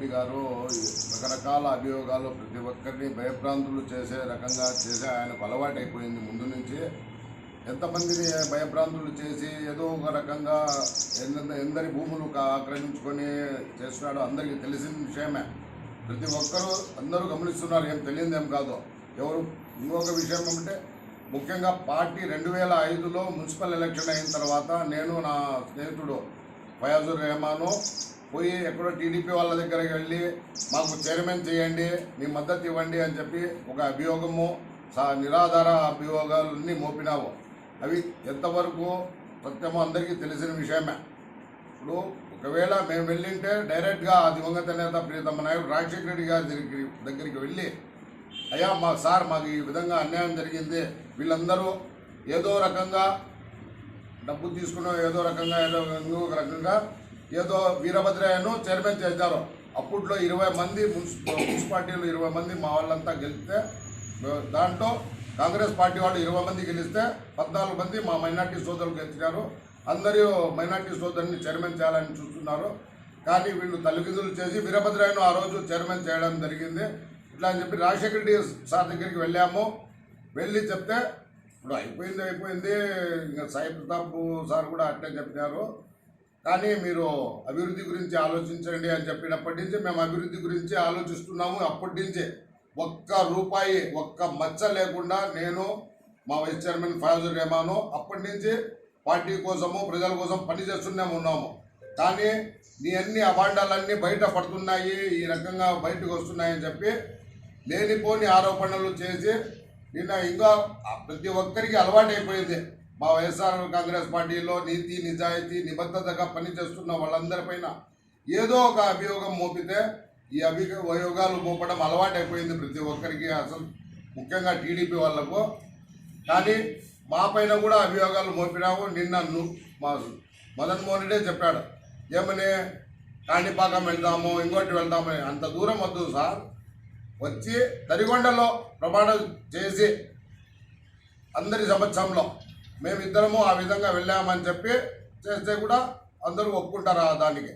రెడ్డి గారు రకరకాల అభియోగాలు ప్రతి ఒక్కరిని భయభ్రాంతులు చేసే రకంగా చేసే ఆయనకు అలవాటు అయిపోయింది ముందు నుంచి. ఎంతమందిని భయభ్రాంతులు చేసి ఏదో ఒక రకంగా ఎందరి భూములు ఆక్రమించుకొని చేస్తున్నాడో అందరికీ తెలిసిన విషయమే. ప్రతి ఒక్కరూ అందరూ గమనిస్తున్నారు ఏం తెలియదేం కాదు. ఎవరు ఇంకొక విషయం ఏమంటే ముఖ్యంగా పార్టీ రెండు వేల ఐదులో మున్సిపల్ ఎలక్షన్ అయిన తర్వాత నేను నా స్నేహితుడు ఫయాజుర్ రెహమాను పోయి ఎక్కడో టీడీపీ వాళ్ళ దగ్గరికి వెళ్ళి మాకు చైర్మన్ చేయండి మీ మద్దతు ఇవ్వండి అని చెప్పి ఒక అభియోగము నిరాధార అభియోగాలన్నీ మోపినావు అవి ఎంతవరకు సత్యమో అందరికీ తెలిసిన విషయమే. ఇప్పుడు ఒకవేళ మేము వెళ్ళింటే డైరెక్ట్గా ఆ దివంగత నేత ప్రియతమ నాయకుడు రాజశేఖర రెడ్డి గారి దగ్గరికి దగ్గరికి వెళ్ళి అయ్యా మా సార్ మాకు ఈ విధంగా అన్యాయం జరిగింది. వీళ్ళందరూ ఏదో రకంగా డబ్బు తీసుకున్న ఏదో రకంగా ఏదో ఇంకొక రకంగా ఏదో వీరభద్రయ్యను చైర్మన్ చేశారు. అప్పట్లో ఇరవై మంది మున్సి మున్సిపాలిటీలు ఇరవై మంది మా వాళ్ళంతా గెలిస్తే దాంట్లో కాంగ్రెస్ పార్టీ వాళ్ళు ఇరవై మంది గెలిస్తే పద్నాలుగు మంది మా మైనార్టీ సోదరులు గెలిచినారు. అందరూ మైనార్టీ సోదరుని చైర్మన్ చేయాలని చూస్తున్నారు. కానీ వీళ్ళు తల్లిదండ్రులు చేసి వీరభద్రయ్యను ఆ రోజు చైర్మన్ చేయడం జరిగింది. ఇట్లా అని చెప్పి రాజశేఖర రెడ్డి సార్ దగ్గరికి వెళ్ళాము. వెళ్ళి చెప్తే ఇప్పుడు అయిపోయింది అయిపోయింది. ఇంకా సాయి ప్రతాప్ సార్ కూడా అట్లే చెప్పినారు. కానీ మీరు అభివృద్ధి గురించి ఆలోచించండి అని చెప్పినప్పటి నుంచి మేము అభివృద్ధి గురించి ఆలోచిస్తున్నాము. అప్పటి నుంచే ఒక్క రూపాయి ఒక్క మచ్చ లేకుండా నేను మా వైస్ చైర్మన్ ఫయాజుర్ రెహమాను అప్పటి నుంచి పార్టీ కోసము ప్రజల కోసం పనిచేస్తూనే ఉన్నాము. కానీ నీ అన్ని అభాండాలన్నీ బయట పడుతున్నాయి ఈ రకంగా బయటకు వస్తున్నాయని చెప్పి లేనిపోని ఆరోపణలు చేసి నిన్న ఇంకా ప్రతి ఒక్కరికి అలవాటైపోయింది. మా వైఎస్ఆర్ కాంగ్రెస్ పార్టీలో నీతి నిజాయితీ నిబద్ధతగా పనిచేస్తున్న వాళ్ళందరిపైన ఏదో ఒక అభియోగం మోపితే ఈ అభి అభియోగాలు మోపడం అలవాటైపోయింది ప్రతి ఒక్కరికి. అసలు ముఖ్యంగా టీడీపీ వాళ్ళకు కానీ మా పైన కూడా అభియోగాలు మోపినావు. నిన్న మా మదన్ మోహన్ రెడ్డి చెప్పాడు ఏమని? కాణిపాకం వెళ్దాము ఇంకోటి వెళ్దామని అంత దూరం వద్దు సార్. వచ్చి తరిగొండలో ప్రమాణం చేసి అందరి సంవత్సరంలో మేమిద్దరము ఆ విధంగా వెళ్ళామని చెప్పి చేస్తే కూడా అందరూ ఒప్పుకుంటారు దానికి.